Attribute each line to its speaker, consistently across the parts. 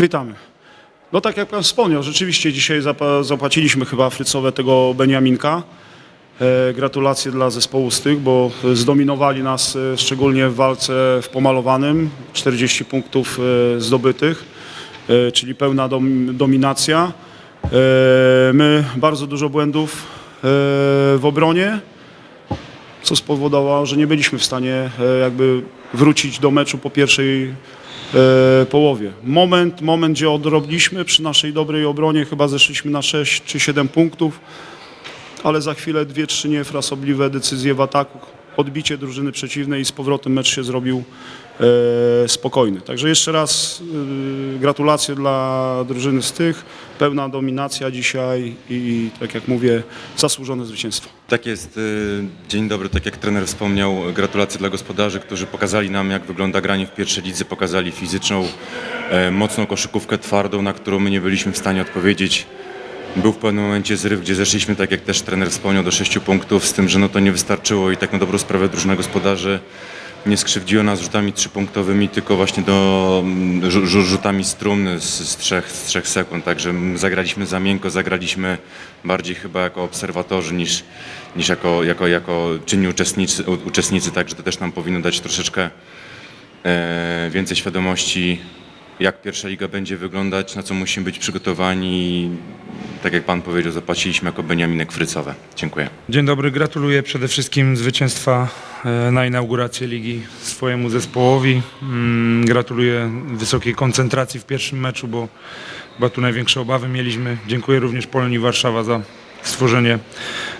Speaker 1: Witamy. No tak jak pan wspomniał, rzeczywiście dzisiaj zapłaciliśmy chyba frycowe tego Beniaminka. E, gratulacje dla zespołu z tych, bo zdominowali nas e, szczególnie w walce w pomalowanym. 40 punktów e, zdobytych, czyli pełna dom- dominacja. My bardzo dużo błędów w obronie co spowodowało, że nie byliśmy w stanie jakby wrócić do meczu po pierwszej e, połowie. Moment, moment, gdzie odrobiliśmy przy naszej dobrej obronie, chyba zeszliśmy na 6 czy 7 punktów, ale za chwilę dwie, trzy niefrasobliwe decyzje w ataku, odbicie drużyny przeciwnej i z powrotem mecz się zrobił e, spokojny. Także jeszcze raz e, gratulacje dla drużyny z tych, pełna dominacja dzisiaj i tak jak mówię, zasłużone zwycięstwo.
Speaker 2: Tak jest. y, Dzień dobry, tak jak trener wspomniał, gratulacje dla gospodarzy, którzy pokazali nam, jak wygląda granie w pierwszej lidze, pokazali fizyczną, e, mocną koszykówkę twardą, na którą my nie byliśmy w stanie odpowiedzieć. Był w pewnym momencie zryw, gdzie zeszliśmy, tak jak też trener wspomniał, do sześciu punktów, z tym, że no to nie wystarczyło i tak na dobrą sprawę drużyna gospodarzy nie skrzywdziła nas rzutami trzypunktowymi, tylko właśnie do mm, rzu- rzu- rzutami z trumny z, z, trzech, z trzech sekund. Także zagraliśmy za miękko, zagraliśmy bardziej chyba jako obserwatorzy niż, niż jako, jako, jako czynni uczestnicy, uczestnicy. Także to też nam powinno dać troszeczkę e, więcej świadomości, jak pierwsza liga będzie wyglądać, na co musimy być przygotowani. Tak jak pan powiedział, zapłaciliśmy jako Beniaminek Frycowe. Dziękuję.
Speaker 3: Dzień dobry, gratuluję przede wszystkim zwycięstwa e, na inaugurację ligi swojemu zespołowi. Mm, Gratuluję wysokiej koncentracji w pierwszym meczu, bo chyba tu największe obawy mieliśmy. Dziękuję również Polonii Warszawa za stworzenie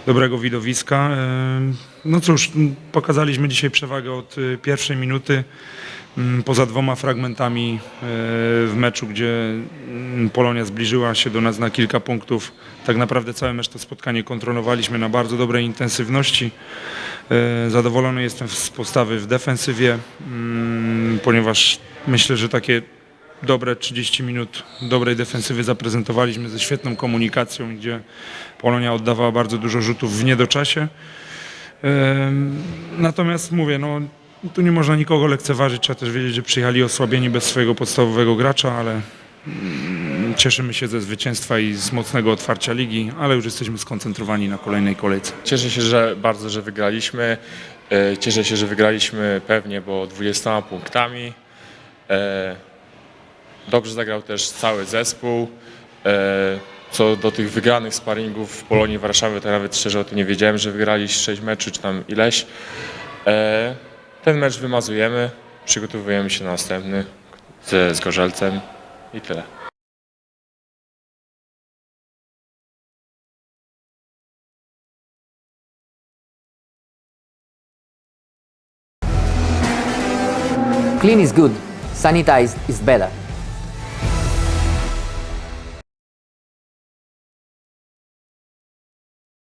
Speaker 3: dobrego widowiska. E, No cóż, pokazaliśmy dzisiaj przewagę od e, pierwszej minuty. Poza dwoma fragmentami w meczu, gdzie Polonia zbliżyła się do nas na kilka punktów, tak naprawdę całe mecz to spotkanie kontrolowaliśmy na bardzo dobrej intensywności. E, Zadowolony jestem z postawy w defensywie, mm, ponieważ myślę, że takie dobre 30 minut dobrej defensywy zaprezentowaliśmy ze świetną komunikacją, gdzie Polonia oddawała bardzo dużo rzutów w niedoczasie. Em, Natomiast mówię, no, tu nie można nikogo lekceważyć. Trzeba też wiedzieć, że przyjechali osłabieni bez swojego podstawowego gracza, ale mm, cieszymy się ze zwycięstwa i z mocnego otwarcia ligi, ale już jesteśmy skoncentrowani na kolejnej kolejce.
Speaker 4: Cieszę się że bardzo, że wygraliśmy. E, Cieszę się, że wygraliśmy pewnie, bo 20 punktami. E, Dobrze zagrał też cały zespół. E, Co do tych wygranych sparingów w Polonii Warszawy, to nawet szczerze o tym nie wiedziałem, że wygrali 6 meczy czy tam ileś. Ten mecz wymazujemy, przygotowujemy się na następny ze Zgorzelcem i tyle.
Speaker 5: Clean is good, sanitized is better.